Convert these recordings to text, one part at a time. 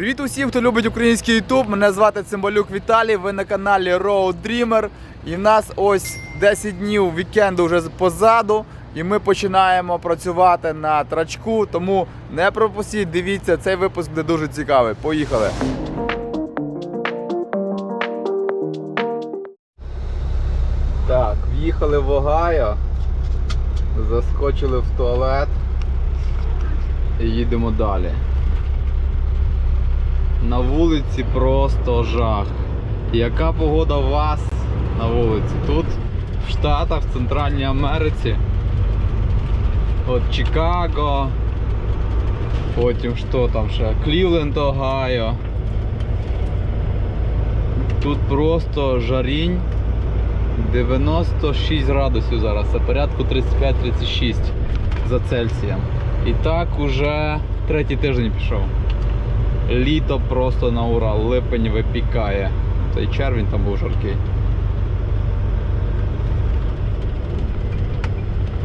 Привіт усім, хто любить український ютуб. Мене звати Цимбалюк Віталій. Ви на каналі Road Dreamer. І в нас ось 10 днів вікенду вже позаду. І ми починаємо працювати на трачку. Тому не пропустіть, дивіться, цей випуск буде дуже цікавий. Поїхали! Так, в'їхали в Огайо, заскочили в туалет і їдемо далі. На вулиці просто жах. Яка погода у вас на вулиці? Тут в Штатах, в Центральній Америці. От Чикаго. Потім що там ще? Клівленд, Огайо. Тут просто жарінь. 96 градусів зараз, це порядку 35-36 за Цельсієм. І так уже третій тиждень пішов. Літо просто на ура, липень випікає. Цей червень там був жаркий.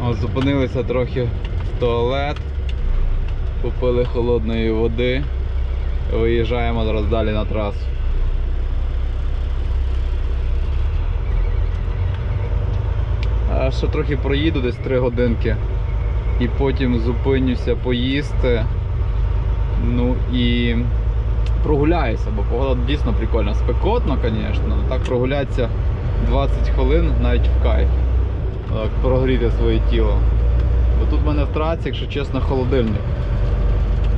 От зупинилися трохи в туалет, купили холодної води, виїжджаємо зараз далі на трасу. А ще трохи проїду десь 3 годинки. І потім зупинюся поїсти. Ну і прогуляюся, бо погода дійсно прикольна. Спекотно, звісно, так прогулятися 20 хвилин навіть в кайф. Так, прогріти своє тіло. Бо тут в мене в траці, якщо чесно, холодильник.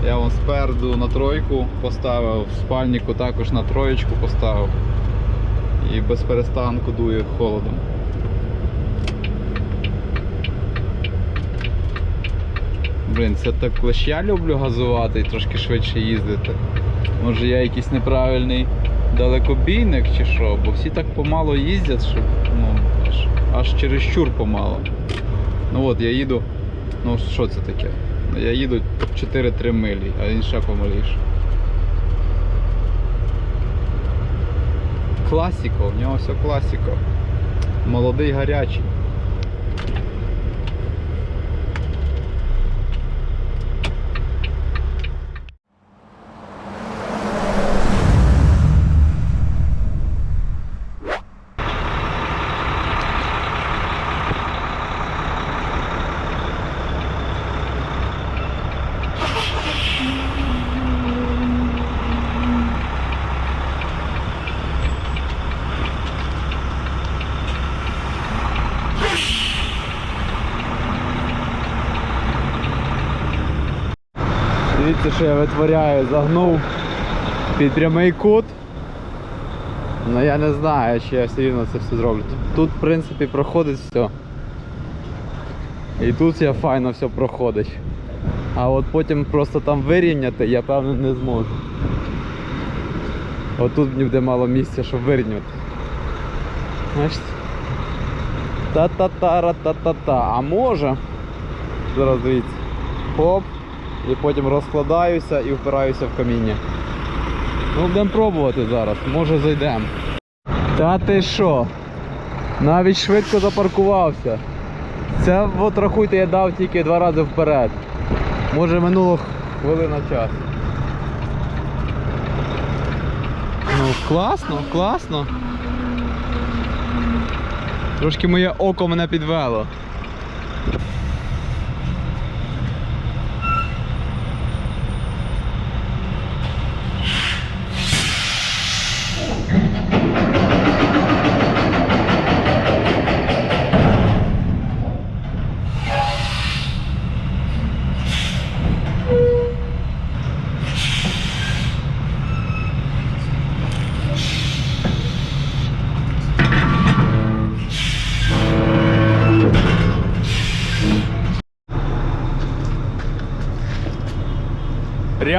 Я вон спереду на тройку поставив, в спальнику також на троєчку поставив. І без перестанку дує холодом. Блін, це так лише я люблю газувати і трошки швидше їздити. Може я якийсь неправильний далекобійник чи що, бо всі так помало їздять, що ну, аж, аж чересчур помало. Ну от я їду, ну що це таке? Я їду 4-3 милі, а він ще помаліше. Класіко, в нього все класіко. Молодий гарячий. Дивіться, що я витворяю, загнув під прямий кут. Ну я не знаю, чи я все рівно це все зроблю. Тут, в принципі проходить все. І тут все файно все проходить. А от потім просто там вирівняти я певно не зможу. От тут мені буде мало місця, щоб вирівняти. Значить. Та-та-та-ра-та-та-та. А може. Зараз дивіться. Хоп. І потім розкладаюся і впираюся в каміння. Ну, будемо пробувати зараз, може зайдемо. Та ти що? Навіть швидко запаркувався. Це от рахуйте, я дав тільки два рази вперед. Може минуло хвилина час. Ну, класно, класно. Трошки моє око мене підвело.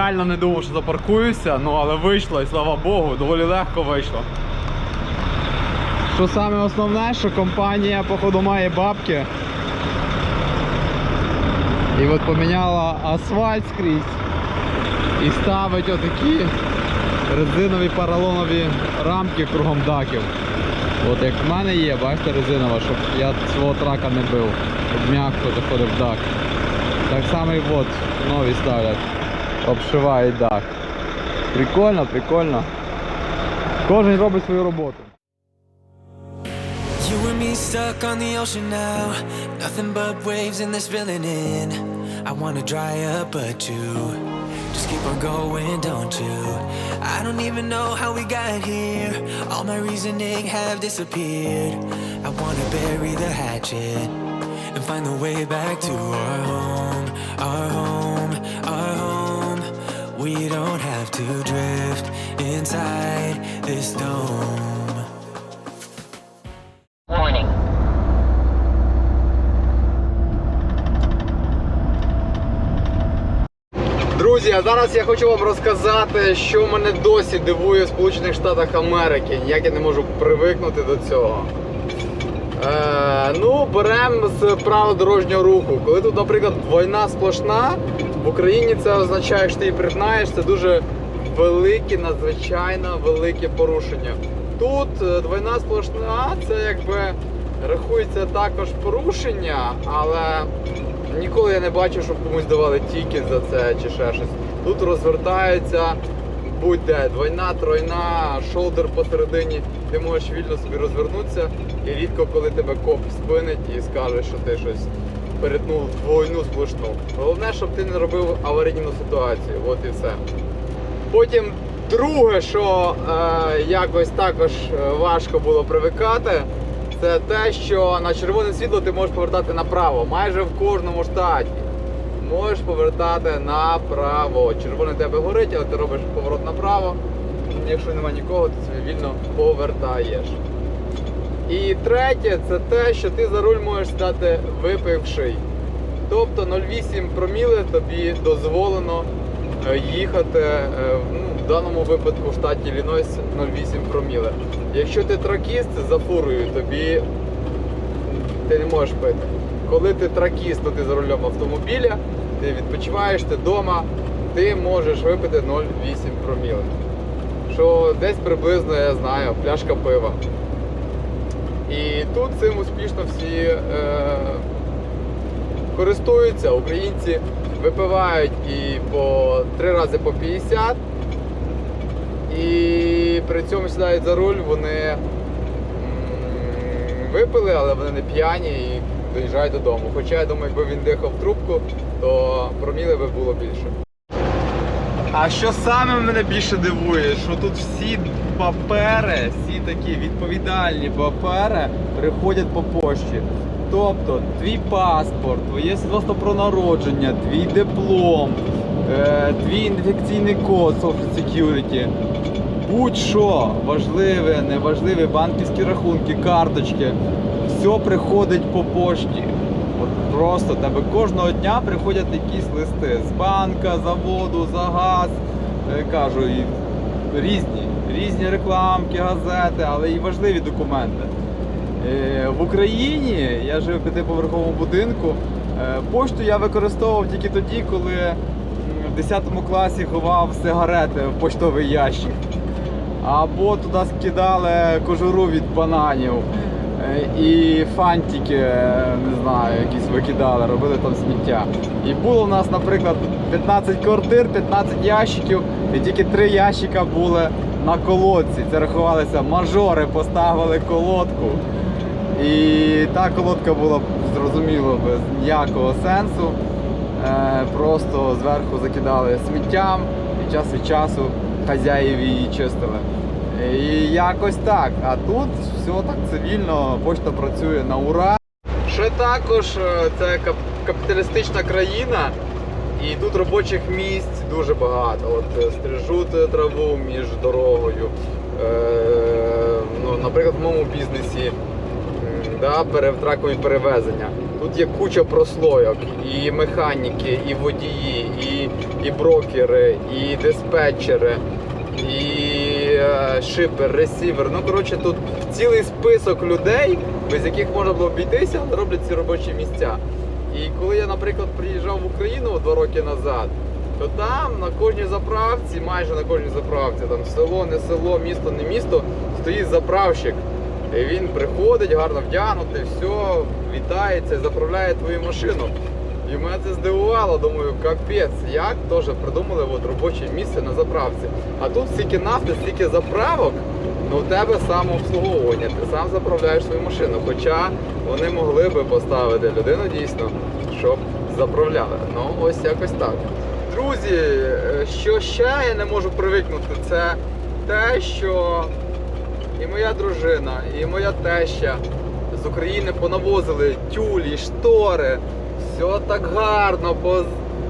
Реально не думав, що запаркуюся, ну але вийшло і слава Богу, доволі легко вийшло. Що саме основне, що компанія походу має бабки. І от поміняла асфальт скрізь і ставить отакі резинові поролонові рамки кругом даків. От як в мене є, бачите, резинова, щоб я свого трака не бив, щоб м'яко заходив дак. Так само і от нові ставлять, обшивають дах. Прикольно, прикольно. Кожен робить свою роботу. You and me stuck on the ocean now. Nothing but waves in this filling in. I wanna dry up, but you just keep on going, don't you? I don't even know how we got here. All my reasoning have disappeared. I wanna bury the hatchet and find the way back to our home, our home, our home. We don't have to drift inside this dome. Warning. Друзі, а зараз я хочу вам розказати, що мене досі дивує в Сполучених Штатах Америки. Ніяк я не можу привикнути до цього. Е, ну, беремо з правил дорожнього руху. Коли тут, наприклад, війна сплошна, в Україні це означає, що ти її признаєш, це дуже велике, надзвичайно велике порушення. Тут е, двойна сплошна, це якби рахується також порушення, але ніколи я не бачив, щоб комусь давали тільки за це чи ще щось. Тут розвертаються будь-де двойна, тройна, шолдер посередині, ти можеш вільно собі розвернутися і рідко коли тебе коп спинить і скаже, що ти щось перетнув двойну сплошну. Головне, щоб ти не робив аварійну ситуацію. От і все. Потім друге, що е, якось також е, важко було привикати, це те, що на червоне світло ти можеш повертати направо. Майже в кожному штаті. Можеш повертати направо. Червоне тебе горить, але ти робиш поворот направо. Якщо немає нікого, ти собі вільно повертаєш. І третє, це те, що ти за руль можеш стати випивший. Тобто 0,8 проміли тобі дозволено е, їхати е, ну, в даному випадку в штаті Іллінойс 0,8 проміли. Якщо ти тракіст за фурою, тобі ти не можеш пити. Коли ти тракіст, то ти за рулем автомобіля, ти відпочиваєш, ти вдома, ти можеш випити 0,8 проміли. Що десь приблизно, я знаю, пляшка пива. І тут цим успішно всі е, користуються. Українці випивають і по три рази по 50. І при цьому сідають за руль, вони випили, але вони не п'яні і доїжджають додому. Хоча я думаю, якби він дихав трубку, то проміли би було більше. А що саме мене більше дивує, що тут всі папери, всі такі відповідальні папери приходять по пошті. Тобто твій паспорт, твоє свідоцтво про народження, твій диплом, е, твій ідентифікаційний код Social Security, будь-що важливе, неважливе, банківські рахунки, карточки, все приходить по пошті. От просто тебе кожного дня приходять якісь листи з банка, заводу, за газ. е, Кажу, і різні, різні рекламки, газети, але і важливі документи. Е, В Україні я жив в п'ятиповерховому будинку. Е, Пошту я використовував тільки тоді, коли в 10 класі ховав сигарети в поштовий ящик. Або туди скидали кожуру від бананів. Е, І фантики, не знаю, якісь викидали, робили там сміття. І було у нас, наприклад, 15 квартир, 15 ящиків, і тільки 3 ящика були на колодці. Це рахувалися мажори, поставили колодку. І та колодка була зрозуміло без ніякого сенсу. Е, Просто зверху закидали сміттям і час від часу хазяїв її чистили. І якось так. А тут все так цивільно, почта працює на ура. Ще також е, це кап- капіталістична країна, і тут робочих місць дуже багато. От е, стрижуть траву між дорогою. Е, ну, наприклад, в моєму бізнесі да, пере- перевезення. Тут є куча прослойок, і механіки, і водії, і, і брокери, і диспетчери, і е, шипер, ресівер. Ну, коротше, тут цілий список людей, без яких можна було обійтися, роблять ці робочі місця. І коли я, наприклад, приїжджав в Україну два роки назад, то там на кожній заправці, майже на кожній заправці, там село, не село, місто, не місто, стоїть заправщик. І він приходить, гарно вдягнутий, все, вітається заправляє твою машину. І мене це здивувало, думаю, капець, як теж придумали от, робоче місце на заправці. А тут стільки нафти, стільки заправок, ну в тебе самообслуговування, ти сам заправляєш свою машину. Хоча вони могли би поставити людину дійсно, щоб заправляли. Ну, ось якось так. Друзі, е, що ще я не можу привикнути, це те, що і моя дружина, і моя теща з України понавозили тюлі, штори. Все так гарно, бо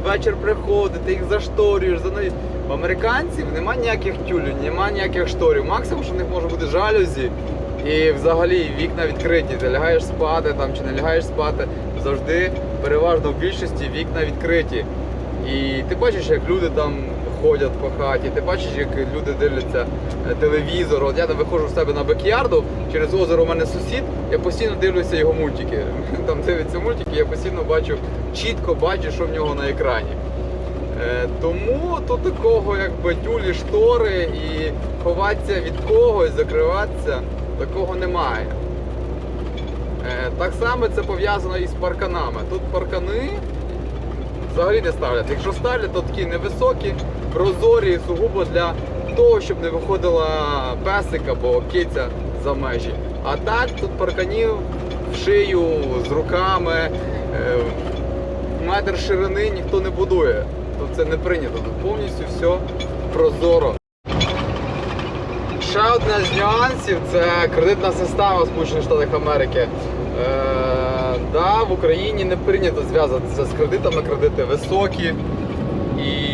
вечір приходить, ти їх зашторюєш, за нею. В американців нема ніяких тюлю, нема ніяких шторів. Максимум, що в них може бути жалюзі і взагалі вікна відкриті. Ти лягаєш спати там чи не лягаєш спати. Завжди, переважно в більшості вікна відкриті. І ти бачиш, як люди там ходять по хаті, ти бачиш, як люди дивляться е, телевізор. От я там виходжу в себе на бекярду, через озеро у мене сусід, я постійно дивлюся його мультики. Там дивиться мультики, я постійно бачу, чітко бачу, що в нього на екрані. Е, Тому тут такого якби тюлі штори і ховатися від когось, закриватися, такого немає. Е, Так само це пов'язано і з парканами. Тут паркани взагалі не ставлять. Якщо ставлять, то такі невисокі, прозорі, сугубо для того, щоб не виходила песик або киця за межі. А так тут парканів в шию з руками, е, метр ширини ніхто не будує. Тут це не прийнято. Тут повністю все прозоро. Ще одне з нюансів це кредитна система Сполучених Штатах Америки. Е, да, в Україні не прийнято зв'язатися з кредитами, кредити високі і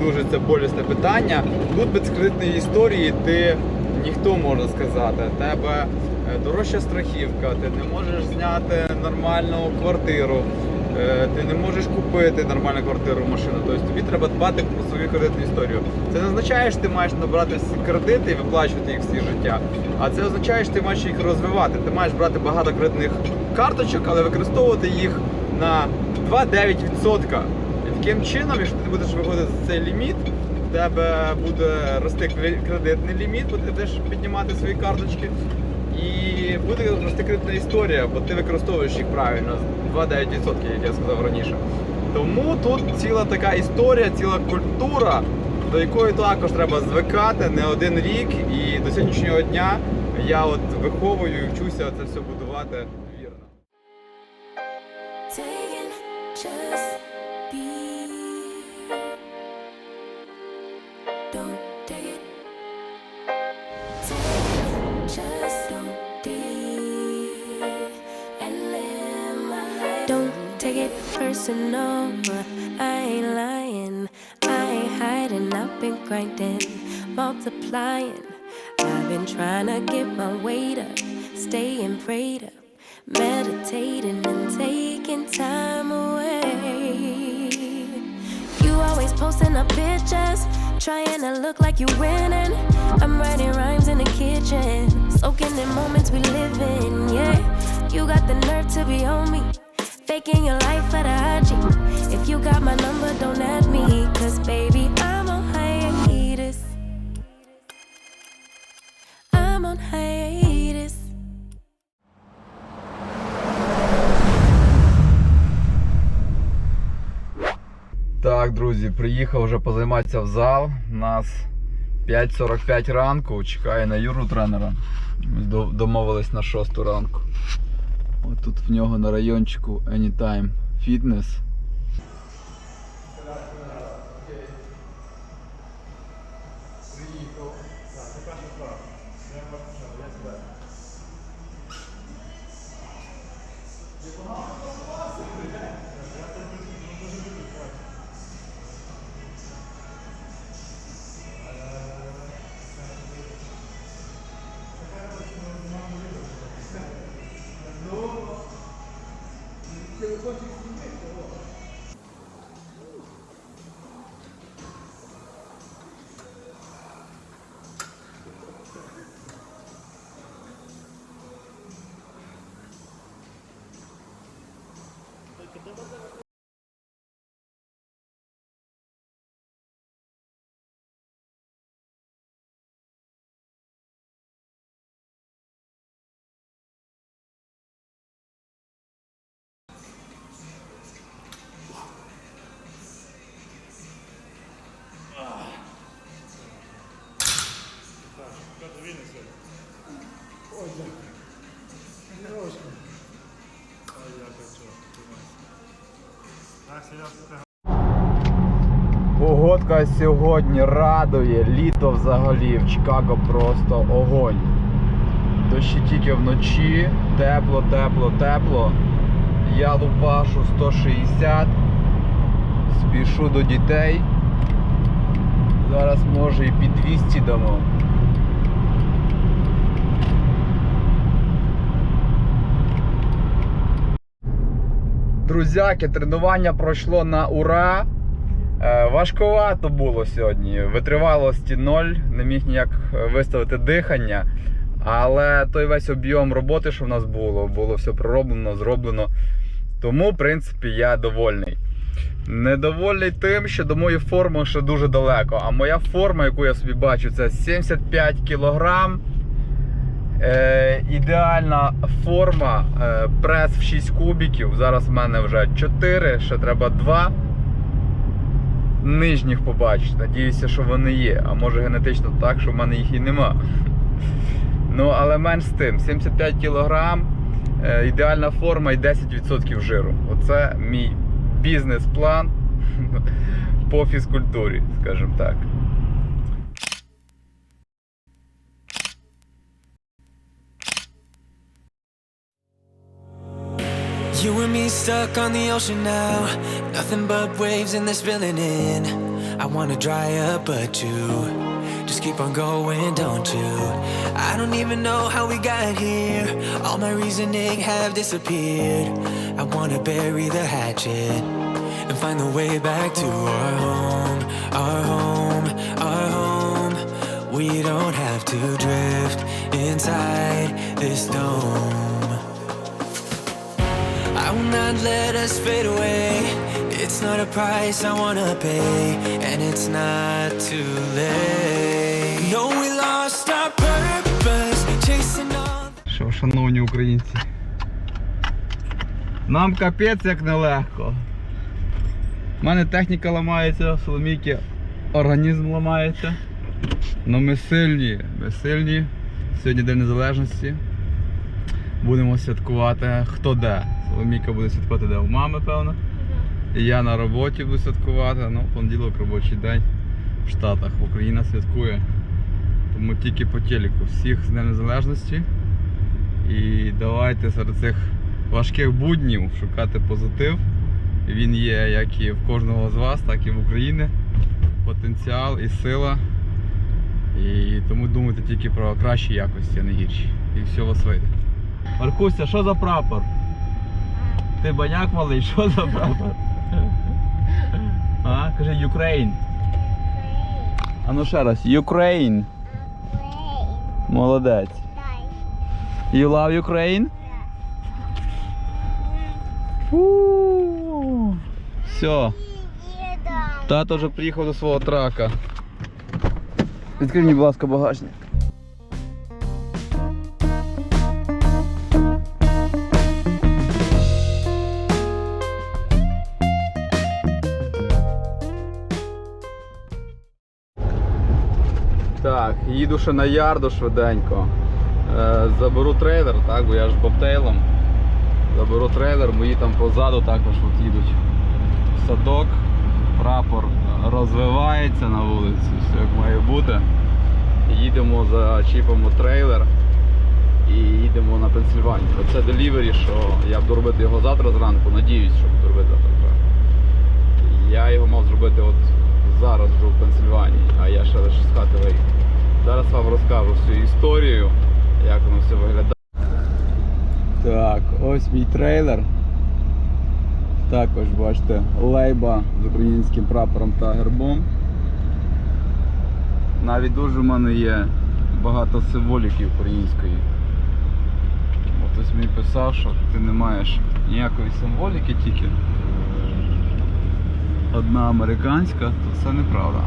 дуже це болісне питання. Тут без кредитної історії ти ніхто може сказати. Тебе е, дорожча страхівка, ти не можеш зняти нормальну квартиру. е, Ти не можеш купити нормальну квартиру, машину. Тобто тобі треба дбати про свою кредитну історію. Це не означає, що ти маєш набрати всі кредити і виплачувати їх всі життя. А це означає, що ти маєш їх розвивати. Ти маєш брати багато кредитних карточок, але використовувати їх на 2-9%. Таким чином, якщо ти будеш виходити за цей ліміт, в тебе буде рости кредитний ліміт, бо ти будеш піднімати свої карточки. І буде рости кредитна історія, бо ти використовуєш їх правильно, 2-9%, як я сказав раніше. Тому тут ціла така історія, ціла культура, до якої також треба звикати не один рік. І до сьогоднішнього дня я от виховую і вчуся це все будувати it personal. I ain't lying. I ain't hiding. I've been grinding, multiplying. I've been trying to get my weight up, staying prayed up, meditating and taking time away. You always posting up pictures, trying to look like you're winning. I'm writing rhymes in the kitchen, soaking in moments we live in. Yeah, you got the nerve to be on me, faking your life for the IG. If you got my number, don't add me, cause baby, I'm on hiatus. I'm on hiatus. Так, друзі, приїхав вже позайматися в зал. У нас 5.45 ранку, чекає на Юру тренера. Домовились на 6 ранку. От тут в нього на райончику Anytime Fitness. play 20 minutes. Погодка сьогодні радує, літо взагалі в Чикаго просто огонь. Дощі тільки вночі, тепло, тепло, тепло. Я лупашу 160, спішу до дітей. Зараз може і під 200 дамо. Друзяки, тренування пройшло на ура. Е, Важкувато було сьогодні. Витривалості ноль, не міг ніяк виставити дихання. Але той весь об'єм роботи, що в нас було, було все пророблено, зроблено. Тому, в принципі, я довольний. Недовольний тим, що до моєї форми ще дуже далеко. А моя форма, яку я собі бачу, це 75 кг. Е, ідеальна форма, е, прес в 6 кубіків. Зараз в мене вже 4, ще треба 2 нижніх побачити. Надіюся, що вони є. А може генетично так, що в мене їх і нема. Ну, але менш з тим, 75 кг, е, ідеальна форма і 10% жиру. Оце мій бізнес-план по фізкультурі, скажімо так. You and me stuck on the ocean now. Nothing but waves and they're spilling in. I wanna dry up, but you just keep on going, don't you? I don't even know how we got here. All my reasoning have disappeared. I wanna bury the hatchet and find the way back to our home, our home, our home. We don't have to drift inside this dome. Not let us fade away. It's not a price I wanna pay, and it's not too late. No, we lost our purpose, chasing all. Що, шановні українці. Нам капець як нелегко. У мене техніка ламається, Соломійки організм ламається. Ну ми сильні, ми сильні. Сьогодні День Незалежності. Будемо святкувати хто де. Соломійка буде святкувати де у мами, певно. І я на роботі буду святкувати. Ну, понеділок робочий день в Штатах. Україна святкує. Тому тільки по телеку. Всіх з Днем Незалежності. І давайте серед цих важких буднів шукати позитив. Він є як і в кожного з вас, так і в Україні. Потенціал і сила. І тому думайте тільки про кращі якості, а не гірші. І все у вас вийде. Маркуся, що за прапор? Ти баняк малий, що за прапор? А, кажи Ukraine. А ну ще раз, Ukraine. Молодець. You love Ukraine? У, Все. Тато вже приїхав до свого трака. Відкрий мені, будь ласка, багажник. Їду ще на ярду швиденько. Е, заберу трейлер, так, бо я ж бобтейлом. Заберу трейлер, мої там позаду також от їдуть садок. Прапор розвивається на вулиці, все як має бути. Їдемо, зачіпимо трейлер і їдемо на Пенсильванію. Це делівері, що я буду робити його завтра зранку, надіюсь, що буду робити завтра. Я його мав зробити от зараз вже в Пенсильванії, а я ще лише з хати виїхав. Зараз вам розкажу всю історію, як воно все виглядає. Так, ось мій трейлер. Також бачите, лейба з українським прапором та гербом. Навіть дуже в мене є багато символіки української. Хтось мені писав, що ти не маєш ніякої символіки тільки одна американська, то це неправда.